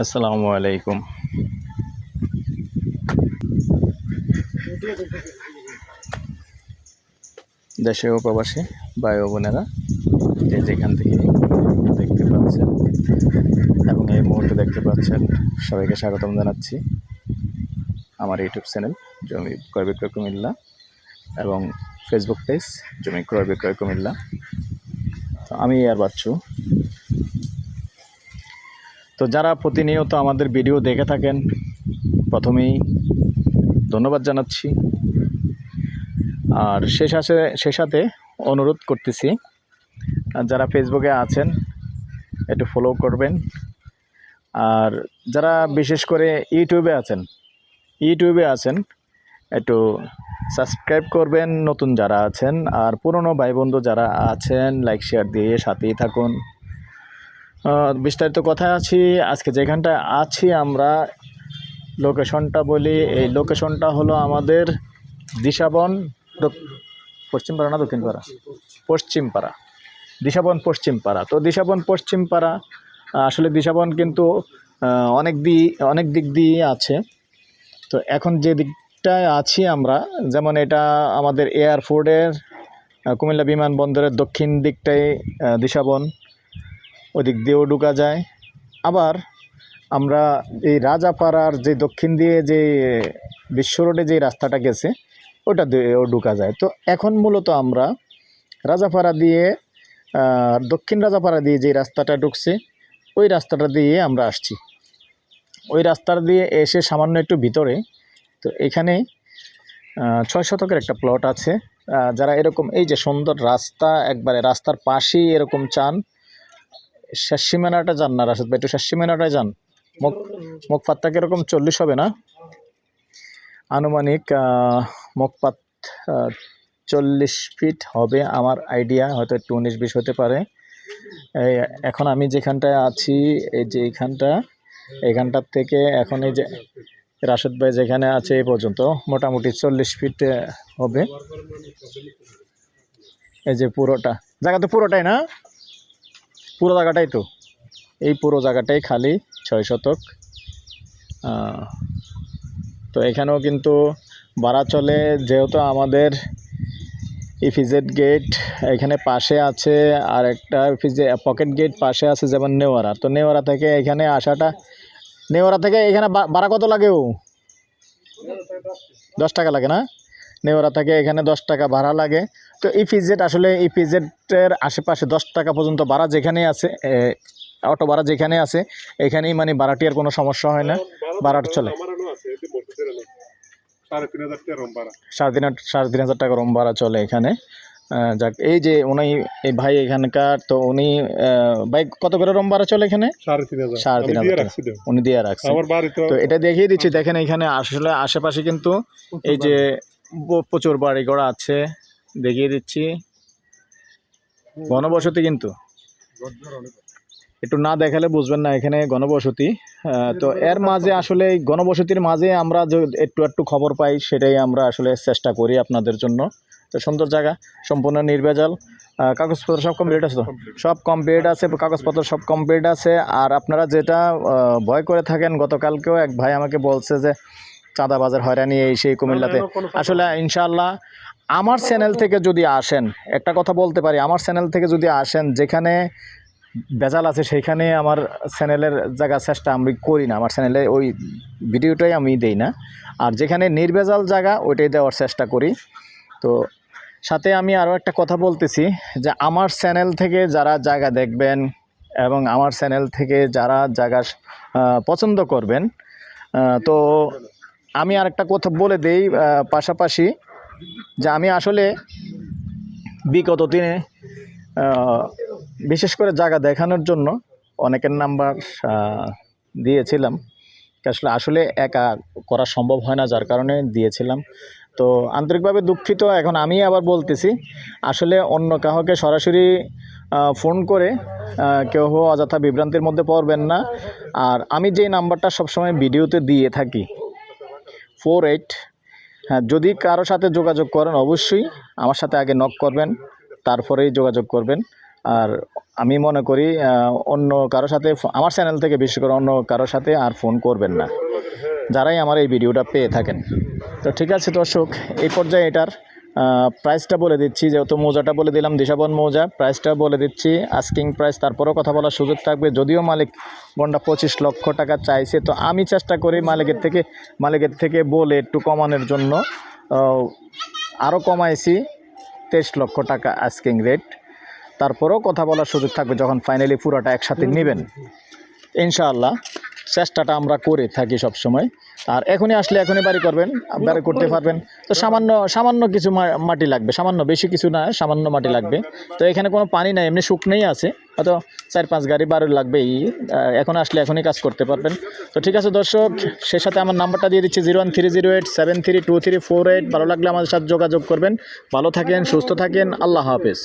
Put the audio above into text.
আসসালামু আলাইকুম। দেশে ও প্রবাসী ও বোনেরা, যে যেখান থেকে দেখতে পাচ্ছেন এবং এই মুহূর্তে দেখতে পাচ্ছেন, সবাইকে স্বাগতম জানাচ্ছি আমার ইউটিউব চ্যানেল জমি ক্রয় বিক্রয় কুমিল্লা এবং ফেসবুক পেজ জমি ক্রয় বিক্রয় কুমিল্লা। তো আমি আর বাচ্চু। তো যারা প্রতিনিয়ত আমাদের ভিডিও দেখে থাকেন, প্রথমেই ধন্যবাদ জানাচ্ছি। আর সে সাথে সে সাথে অনুরোধ করতেছি, যারা ফেসবুকে আছেন, একটু ফলো করবেন। আর যারা বিশেষ করে ইউটিউবে আছেন ইউটিউবে আছেন একটু সাবস্ক্রাইব করবেন নতুন যারা আছেন আর পুরনো ভাই বন্ধু যারা আছেন লাইক শেয়ার দিয়ে সাথেই থাকুন। বিস্তারিত কথা আছি, আজকে যেখানটা আছি আমরা লোকেশনটা বলি, এই লোকেশনটা হলো আমাদের দিশাবন দক- পশ্চিমপাড়া না দক্ষিণপাড়া? পশ্চিমপাড়া। দিশাবন পশ্চিমপাড়া। তো দিশাবন পশ্চিমপাড়া, আসলে দিশাবন কিন্তু অনেক দি অনেক দিক দিয়ে আছে। তো এখন যে দিকটায় আছি আমরা। যেমন এটা আমাদের এয়ারপোর্টের কুমিল্লা বিমানবন্দরের দক্ষিণ দিকটায় দিশাবন। ওদিক দিয়েও ঢুকা যায়। আবার আমরা এই রাজাপাড়ার যে দক্ষিণ দিয়ে যে বিশ্ব রোডে যে রাস্তাটা গেছে, ওটা দিয়েও ঢুকা যায়। তো এখন মূলত আমরা রাজাপাড়া দিয়ে দক্ষিণ রাজাপাড়া দিয়ে যে রাস্তাটা ঢুকছে, ওই রাস্তাটা দিয়ে আমরা আসছি। ওই রাস্তাটা দিয়ে এসে সামান্য একটু ভিতরে তো এখানে ছয় শতকের একটা প্লট আছে। যারা এরকম, এই যে সুন্দর রাস্তা, একবারে রাস্তার পাশেই এরকম চান, শেষ সীমানাটা যান না রাশেদ ভাই, একটু শেষ সীমানাটায় যান। মুখ মুখপাতটা কীরকম? চল্লিশ হবে না? আনুমানিক মুখপাত চল্লিশ ফিট হবে আমার আইডিয়া হয়তো একটু উনিশ বিশ হতে পারে। এখন আমি যেখানটায় আছি, এই যে এইখানটা এইখানটার থেকে এখন এই যে রাশেদ ভাই যেখানে আছে এই পর্যন্ত মোটামুটি চল্লিশ ফিট হবে। এই যে পুরোটা। জায়গা তো পুরোটাই না? পুরো জায়গাটাই তো। এই পুরো জায়গাটাই খালি, ছয় শতক। তো এখানেও কিন্তু ভাড়া চলে, যেহেতু আমাদের ইফিজেড গেট এখানে পাশে আছে, আর একটা ফিজে পকেট গেট পাশে আছে যেমন নেওয়ারা। তো নেওয়ারা থেকে এখানে আসাটা নেওয়ারা থেকে এখানে ভাড়া কত লাগে ও? দশ টাকা লাগে না? নেওয়ারা থেকে এখানে দশ টাকা ভাড়া লাগে। তো ইপিজেড আসলে ইপিজেডের আশেপাশে দশ টাকা পর্যন্ত ভাড়া যেখানে আছে অটো ভাড়া যেখানে আছে এখানেই মানে ভাড়াটি আর কোনো সমস্যা হয় না। ভাড়াটা চলে। সাড়ে তিন হাজার টাকা রম ভাড়া। সাড়ে তিন হাজার- সাড়ে তিন হাজার টাকা রুম ভাড়া চলে এখানে। যাক এই যে উনি এই ভাই এখানকার তো উনি ভাই কত করে রুম ভাড়া চলে এখানে? সাড়ে তিন হাজার। উনি দিয়ে রাখছে তো এটা দেখিয়ে দিচ্ছি দেখেন এখানে আসলে আশেপাশে কিন্তু এই যে প্রচুর বাড়ি ঘর আছে দেখিয়ে দিচ্ছি। ঘনবসতি কিন্তু। একটু না দেখালে বুঝবেন না এখানে গণবসতি তো এর মাঝে আসলে গণবসতির মাঝে আমরা যে একটু একটু খবর পাই সেটাই আমরা আসলে চেষ্টা করি আপনাদের জন্য। তো সুন্দর জায়গা সম্পূর্ণ নির্ভেজাল। কাগজপত্র সব কমপ্লিট আছে তো? সব কমপ্লিট আছে কাগজপত্র সব কমপ্লিট আছে। আর আপনারা যেটা ভয় করে থাকেন গতকালকেও এক ভাই আমাকে বলছে যে চাঁদা বাজার হয়রানি এই সেই কুমিল্লাতে। আসলে ইনশাল্লাহ আমার চ্যানেল থেকে যদি আসেন একটা কথা বলতে পারি আমার চ্যানেল থেকে যদি আসেন যেখানে বেজাল আছে সেইখানে আমার চ্যানেলের জায়গা চেষ্টা আমি করি না। আমার চ্যানেলে ওই ভিডিওটাই আমি দেই না। আর যেখানে নির্ভেজাল জায়গা ওইটাই দেওয়ার চেষ্টা করি। তো সাথে আমি আরও একটা কথা বলতেছি যে আমার চ্যানেল থেকে যারা জায়গা দেখবেন এবং আমার চ্যানেল থেকে যারা জায়গা পছন্দ করবেন তো আমি আর একটা কথা বলে দেই পাশাপাশি যে আমি আসলে বিগত দিনে বিশেষ করে জায়গা দেখানোর জন্য অনেকের নাম্বার দিয়েছিলাম। আসলে আসলে একা করা সম্ভব হয় না, যার কারণে দিয়েছিলাম। তো আন্তরিকভাবে দুঃখিত। এখন আমি আবার বলতেছি, আসলে অন্য কাহকে সরাসরি ফোন করে কেউ অযথা বিভ্রান্তির মধ্যে পড়বেন না। আর আমি যেই নাম্বারটা সবসময় ভিডিওতে দিয়ে থাকি, ফোর এইট হ্যাঁ যদি কারও সাথে যোগাযোগ করেন অবশ্যই আমার সাথে আগে নক করবেন, তারপরেই যোগাযোগ করবেন। আর আমি মনে করি অন্য কারোর সাথে আমার চ্যানেল থেকে বিশেষ করে অন্য কারোর সাথে আর ফোন করবেন না। যারাই আমার এই ভিডিওটা পেয়ে থাকেন। তো ঠিক আছে দর্শক, এই পর্যায়ে এটার প্রাইসটা বলে দিচ্ছি, যেহেতু মৌজাটা বলে দিলাম, দিশাবন মৌজা প্রাইসটা বলে দিচ্ছি আস্কিং প্রাইস তারপরেও কথা বলার সুযোগ থাকবে। যদিও মালিক বন্ডা পঁচিশ লক্ষ টাকা চাইছে, তো আমি চেষ্টা করি মালিকের থেকে মালিকের থেকে বলে একটু কমানোর জন্য। আরও কমাইছি, তেইশ লক্ষ টাকা আস্কিং রেট তারপরেও কথা বলার সুযোগ থাকবে যখন ফাইনালি পুরোটা একসাথে নেবেন। ইনশাআল্লাহ, চেষ্টাটা আমরা করে থাকি সব সময় আর এখনই আসলে এখনই বাড়ি করবেন বাড়ি করতে পারবেন। তো সামান্য সামান্য কিছু মাটি লাগবে সামান্য বেশি কিছু না সামান্য মাটি লাগবে। তো এখানে কোনো পানি নাই এমনি শুকনেই আছে হয়তো চার পাঁচ গাড়ি বারো লাগবে এই এখন আসলে এখনই কাজ করতে পারবেন। তো ঠিক আছে দর্শক সে সাথে আমার নাম্বারটা দিয়ে দিচ্ছি zero one three zero eight seven three two three four eight ভালো লাগলে আমাদের সাথে যোগাযোগ করবেন। ভালো থাকেন সুস্থ থাকেন আল্লাহ হাফেজ।